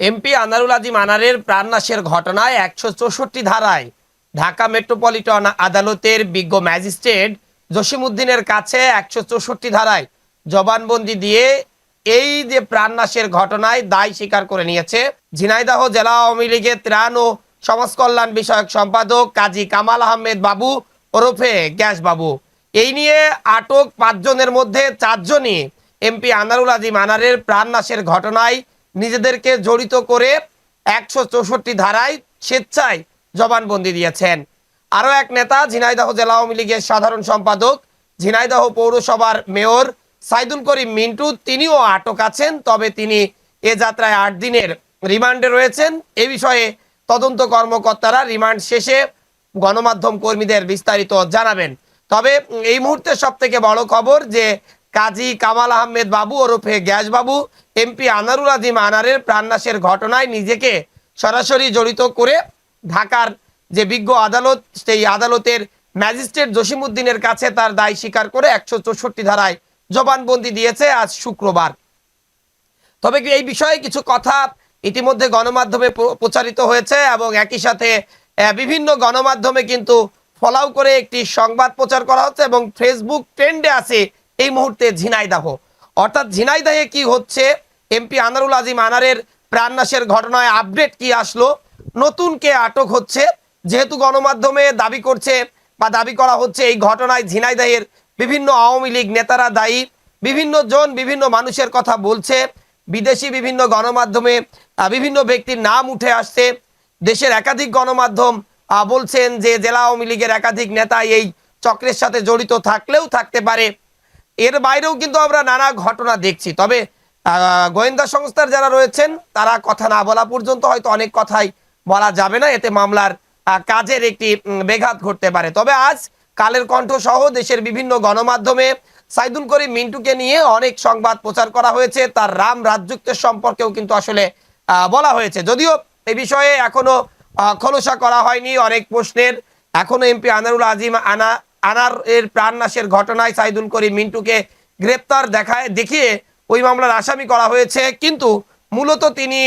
MP Anarul Azim আনারের প্রাণনাশের ঘটনায় একশো চৌষট্টি ধারায় ঢাকা মেট্রোপলিটন আদালতের বিজ্ঞ ম্যাজিস্ট্রেট জসিমউদ্দিনের কাছে একশো চৌষট্টি ধারায় জবানবন্দি দিয়ে এই যে প্রাণনাশের ঘটনায় দায় স্বীকার করে নিয়েছে। ঝিনাইদহ জেলা আওয়ামী লীগের ত্রাণ ও সমাজ কল্যাণ বিষয়ক সম্পাদক কাজী কামাল আহমেদ বাবু ওরফে গ্যাস বাবু। এই নিয়ে আটক পাঁচজনের মধ্যে চারজনই এমপি আনারুল আজিম আনারের প্রাণনাশের ঘটনায় নিজেদেরকে জড়িত করে একশো চৌষট্টি ধারায় স্বেচ্ছায় জবানবন্দি দিয়েছেন। আরও এক নেতা, ঝিনাইদহ জেলা আওয়ামী লীগের সাধারণ সম্পাদক, ঝিনাইদহ পৌরসভার মেয়র সাইদুল করিম মিন্টু, তিনিও আটক আছেন, তবে তিনি এ যাত্রায় আট দিনের রিমান্ডে রয়েছেন। এ বিষয়ে তদন্ত কর্মকর্তারা রিমান্ড শেষে গণমাধ্যম কর্মীদের বিস্তারিত জানাবেন। তবে এই মুহূর্তে সব থেকে বড় খবর যে কাজী কামাল আহমেদ বাবু ওরফে গ্যাস বাবু, এমপি আনারুল আজিম আনারের প্রাণনাশের ঘটনায় নিজেকে সরাসরি জড়িত করে ঢাকার যে বিজ্ঞ আদালত, সেই আদালতের ম্যাজিস্ট্রেট জসিমউদ্দিনের কাছে তার দায় স্বীকার করে একশো চৌষট্টি ধারায় জবানবন্দি দিয়েছে আজ শুক্রবার। তবে এই বিষয়ে কিছু কথা ইতিমধ্যে গণমাধ্যমে প্র- প্রচারিত হয়েছে এবং একই সাথে বিভিন্ন গণমাধ্যমে কিন্তু ফলাও করে একটি সংবাদ প্রচার করা হচ্ছে এবং ফেসবুক ট্রেন্ডে আছে এই মুহূর্তে ঝিনাইদাহ। অর্থাৎ ঝিনাইদাহে কি হচ্ছে? এমপি আনারুল আজিম আনারের প্রাণনাশের ঘটনায় আপডেট কি আসলো? নতুন কে আটক হচ্ছে? যেহেতু গণমাধ্যমে দাবি করছে বা দাবি করা হচ্ছে এই ঘটনায় ঝিনাইদাহের বিভিন্ন আওয়ামী লীগ নেতারা দায়ী। বিভিন্ন জন বিভিন্ন মানুষের কথা বলছে। বিদেশি বিভিন্ন গণমাধ্যমে বিভিন্ন ব্যক্তির নাম উঠে আসছে। দেশের একাধিক গণমাধ্যম বলছেন যে জেলা আওয়ামী লীগের একাধিক নেতা এই চক্রের সাথে জড়িত থাকলেও থাকতে পারে। এর বাইরেও কিন্তু আমরা নানা ঘটনা দেখছি। তবে গোয়েন্দা সংস্থার যারা রয়েছেন, তারা কথা না বলা পর্যন্ত হয়তো অনেক কথাই বলা যাবে না। এতে মামলার কাজের একটি বেঘাত ঘটতে পারে। তবে আজ কালের কণ্ঠ সহ দেশের বিভিন্ন গণমাধ্যমে সাইদুল করিম মিন্টুকে নিয়ে অনেক সংবাদ প্রচার করা হয়েছে। তার রাম রাজযুক্তের সম্পর্কেও কিন্তু আসলে বলা হয়েছে। যদিও এ বিষয়ে এখনও খোলসা করা হয়নি অনেক প্রশ্নের। এখনও এমপি আনারুল আজিম আনা আনার এর প্রাণনাশের ঘটনায় সাইদুল করিম মিন্টুকে গ্রেপ্তার দেখায়, দেখিয়ে ওই মামলার আসামি করা হয়েছে। কিন্তু মূলত তিনি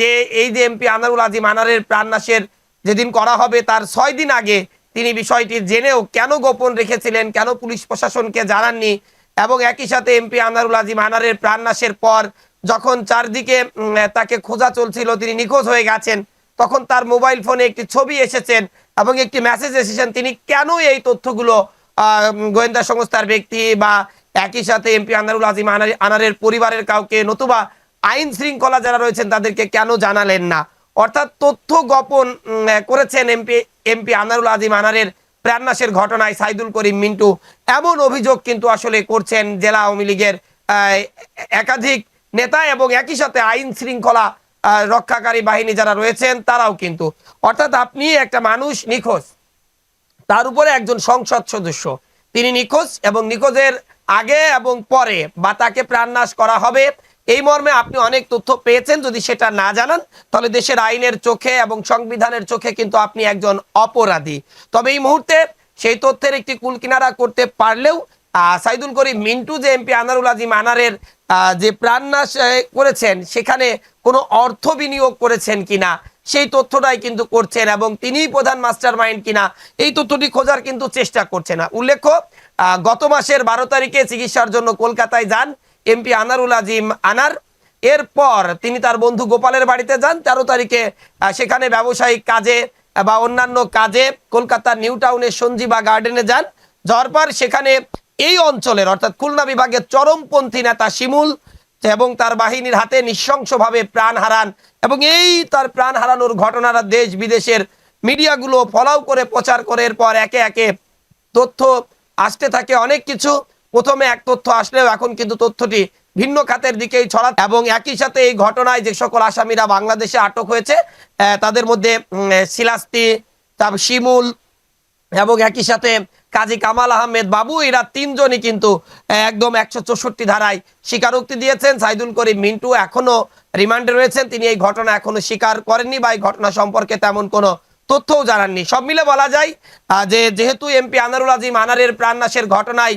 যে এই যে এমপি আনারুল আজিম আনারের প্রাণনাশের যেদিন করা হবে, তার ছয় দিন আগে তিনি বিষয়টি জেনেও কেন গোপন রেখেছিলেন, কেন পুলিশ প্রশাসনকে জানাননি, এবং একই সাথে এমপি আনারুল আজিম আনারের প্রাণনাশের পর যখন চারদিকে তাকে খোঁজা চলছিল, তিনি নিখোঁজ হয়ে গেছেন। তখন তার মোবাইল ফোনে একটি ছবি এসেছেন এবং একটি মেসেজ এসেছেন। তিনি কেন এই তথ্যগুলো গোয়েন্দা সংস্থার ব্যক্তি বা একই সাথে এমপি আনারুল আজিম আনার- আনারের পরিবারের কাউকে নতুবা আইন শৃঙ্খলা যারা রয়েছেন তাদেরকে কেন জানালেন না? অর্থাৎ তথ্য গোপন করেছেন এমপি এমপি আনারুল আজিম আনারের প্রাণনাশের ঘটনায় সাইদুল করিম মিন্টু। এমন অভিযোগ কিন্তু আসলে করছেন জেলা আওয়ামী লীগের একাধিক নেতা এবং একই সাথে আইন শৃঙ্খলা রক্ষাকারী বাহিনী যারা রয়েছেন, তারাও কিন্তু। অর্থাৎ আপনি একটা মানুষ নিখোঁজ। তার উপরে একজন সংসদ সদস্য। তিনি নিখোঁজ এবং নিখোঁজের আগে এবং পরে বা তাকে প্রাণনাশ করা হবে। এই মর্মে আপনি অনেক তথ্য পেয়েছেন। যদি সেটা না জানান, তাহলে দেশের আইনের চোখে এবং সংবিধানের চোখে কিন্তু আপনি একজন অপরাধী। তবে এই মুহূর্তে সেই তথ্যের একটি কুলকিনারা করতে পারলেও সাইদুল করিম, মিন্টু যে এমপি, আনারুল আজিম আনারের যে প্রাণনাশ করেছেন, সেখানে কোনো অর্থ বিনিয়োগ করেছেন কিনা, সেই তথ্যটাই কিন্তু করছেন এবং তিনিই প্রধান মাস্টার মাইন্ড কিনা, এই তথ্যটি খোঁজার কিন্তু চেষ্টা করছে না উল্লেখ্য গত মাসের বারো তারিখে চিকিৎসার জন্য কলকাতায় যান এমপি আনারুল আজিম আনার। এরপর তিনি তার বন্ধু গোপালের বাড়িতে যান। তেরো তারিখে সেখানে ব্যবসায়িক কাজে বা অন্যান্য কাজে কলকাতার নিউ টাউনের সঞ্জীবা গার্ডেনে যান। যাওয়ার পর সেখানে এই অঞ্চলের, অর্থাৎ খুলনা বিভাগের চরমপন্থী নেতা শিমুল এবং তার বাহিনীর হাতে নৃশংসভাবে প্রাণ হারান এবং এই তার প্রাণ হারানোর ঘটনারা দেশ বিদেশের মিডিয়াগুলো ফলাও করে প্রচার করে, এরপর একে একে তথ্য আসতে থাকে অনেক কিছু। প্রথমে এক তথ্য আসলেও এখন কিন্তু তথ্যটি ভিন্ন খাতের দিকেই ছড়া এবং একই সাথে এই ঘটনায় যে সকল আসামিরা বাংলাদেশে আটক হয়েছে তাদের মধ্যে শিলাস্তি, তারপর শিমুল এবং একই সাথে কাজী কামাল আহমেদ বাবু, এরা তিনজনই কিন্তু একদম একশো চৌষট্টি ধারায় স্বীকারোক্তি দিয়েছেন। সাইদুল করিম, মিন্টু এখনও রিমান্ডে রয়েছেন। তিনি এই ঘটনা এখনও স্বীকার করেননি বা এই ঘটনা সম্পর্কে তেমন কোনো তথ্যও জানাননি। সব মিলে বলা যায় যে যেহেতু এমপি আনারুল আজিম আনারের প্রাণনাশের ঘটনায়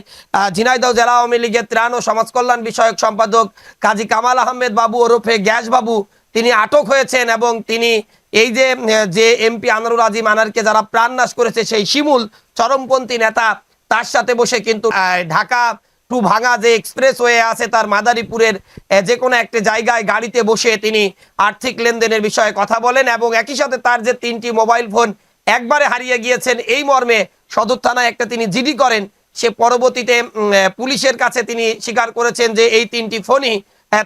ঝিনাইদহ জেলা আওয়ামী লীগের ত্রাণ ও সমাজ কল্যাণ বিষয়ক সম্পাদক কাজী কামাল আহমেদ বাবু ওরফে গ্যাস বাবু তিনি আটক হয়েছেন এবং তিনি এই যে যে এমপি আনারুল আজিম আনারকে যারা প্রাণনাশ করেছে, সেই শিমুল চরমপন্থী নেতা, তার সাথে বসে কিন্তু ঢাকা টু ভাঙা যে এক্সপ্রেস ওয়ে আছে তার মাদারীপুরের যে কোনো একটা জায়গায় গাড়িতে বসে তিনি আর্থিক লেনদেনের বিষয়ে কথা বলেন এবং একই সাথে তার যে তিনটি মোবাইল ফোন একবারে হারিয়ে গিয়েছেন, এই মর্মে সদর থানায় একটা তিনি জিডি করেন। সে পরবর্তীতে পুলিশের কাছে তিনি স্বীকার করেছেন যে এই তিনটি ফোনই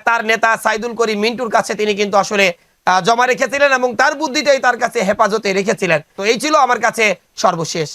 তার নেতা সাইদুল করিম মিন্টুর কাছে তিনি কিন্তু আসলে জমা রেখেছিলেন এবং তার বুদ্ধিটাই তার কাছে হেফাজতে রেখেছিলেন। তো এই ছিল আমার কাছে সর্বশেষ।